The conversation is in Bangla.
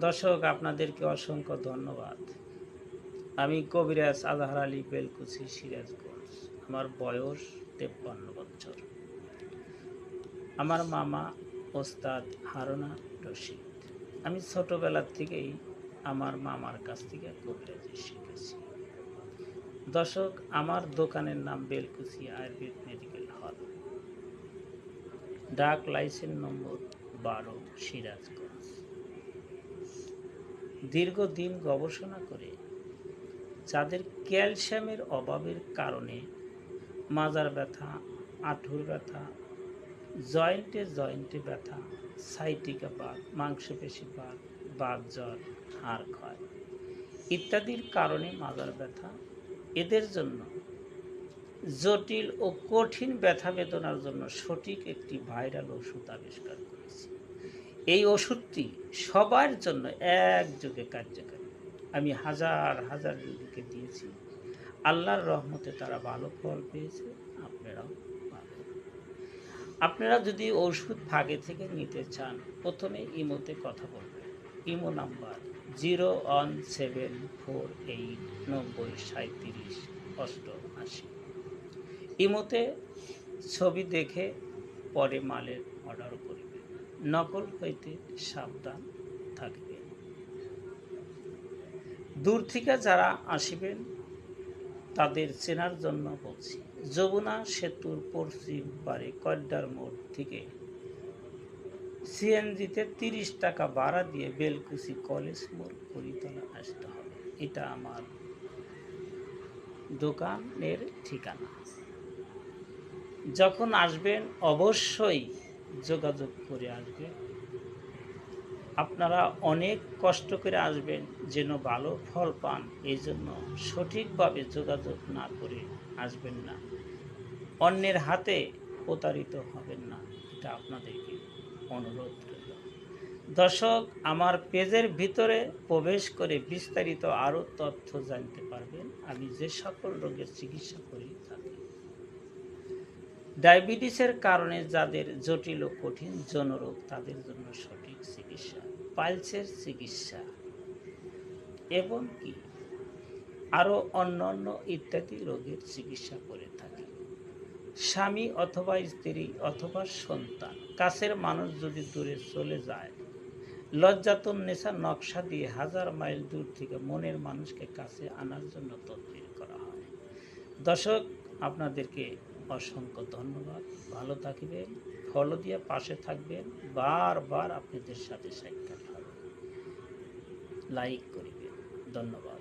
দর্শক, আপনাদেরকে অসংখ্য ধন্যবাদ। আমি কবিরাজ আজহার আলী বেলকুচি সিরাজগঞ্জ। আমার বয়স তেপ্পান্ন বছর। আমার মামা ওস্তাদ হারুনা রশিদ। আমি ছোটোবেলার থেকেই আমার মামার কাছ থেকে কবিরাজি শিখেছি। দর্শক, আমার দোকানের নাম বেলকুচি আয়ুর্বেদ মেডিকেল হল। ডাক লাইসেন্স নম্বর বারো, সিরাজগঞ্জ। দীর্ঘদিন গবেষণা করে যাদের ক্যালসিয়ামের অভাবের কারণে মাজার ব্যথা, আঁঠুর ব্যথা, জয়েন্টে জয়েন্টে ব্যথা, সাইটিকা বাত মাংসপেশি বাত বাত জ্বর, হাড় ক্ষয় ইত্যাদির কারণে মাজার ব্যথা। এদের জন্য জটিল ও কঠিন ব্যথা বেদনার জন্য সঠিক একটি ভাইরাল ওষুধ আবিষ্কার করেছি। এই ওষুধটি সবার জন্য একযোগে কার্যকারী। আমি হাজার হাজার রোগীকে দিয়েছি। আল্লাহর রহমতে তারা ভালো ফল পেয়েছে, আপনারাও আপনারা যদি ওষুধ ভাগে থেকে নিতে চান, প্রথমে ইমোতে কথা বলবেন। Imo number zero one seven four eight নব্বই সাঁত্রিশ অষ্টআশি। ইমোতে ছবি দেখে পরে মালের অর্ডার করবে নকল হইতে সাবধান থাকবে। দূর থেকে যারা আসিবেন, তাদের চেনার জন্য বলছি, যমুনা সেতুর পশ্চিম পারে কড্ডার মোড় থেকে সিএনজিতে তিরিশ টাকা ভাড়া দিয়ে বেলকুচি কলেজ মোড় পরিতলা আসতে হবে। এটা আমার দোকানের ঠিকানা। যখন আসবেন, অবশ্যই যোগাযোগ করে আসবে। আপনারা অনেক কষ্ট করে আসবেন যেন ভালো ফল পান, এই জন্য সঠিকভাবে যোগাযোগ না করে আসবেন না। অন্যের হাতে প্রতারিত হবেন না, এটা আপনাদেরকে অনুরোধ রইল। দর্শক, আমার পেজের ভিতরে প্রবেশ করে বিস্তারিত আরও তথ্য জানতে পারবেন। আমি যে সকল রোগের চিকিৎসা করি থাকি ডায়াবেটিসের কারণে যাদের জটিল ও কঠিন যৌনরোগ, তাদের জন্য সঠিক চিকিৎসা, পালসের চিকিৎসা এবং কি? আরও অন্যান্য ইত্যাদি রোগের চিকিৎসা করে থাকে। স্বামী অথবা স্ত্রী অথবা সন্তান, কাছের মানুষ যদি দূরে চলে যায় লজ্জাতন নেশা নকশা দিয়ে হাজার মাইল দূর থেকে মনের মানুষকে কাছে আনার জন্য তদবির করা হয়। দর্শক, আপনাদেরকে অসংখ্য ধন্যবাদ। ভালো থাকবেন ফলো দিয়ে পাশে থাকবেন। বারবার আপনাদের সাথে সাক্ষাৎ হবে। লাইক করিবেন। ধন্যবাদ।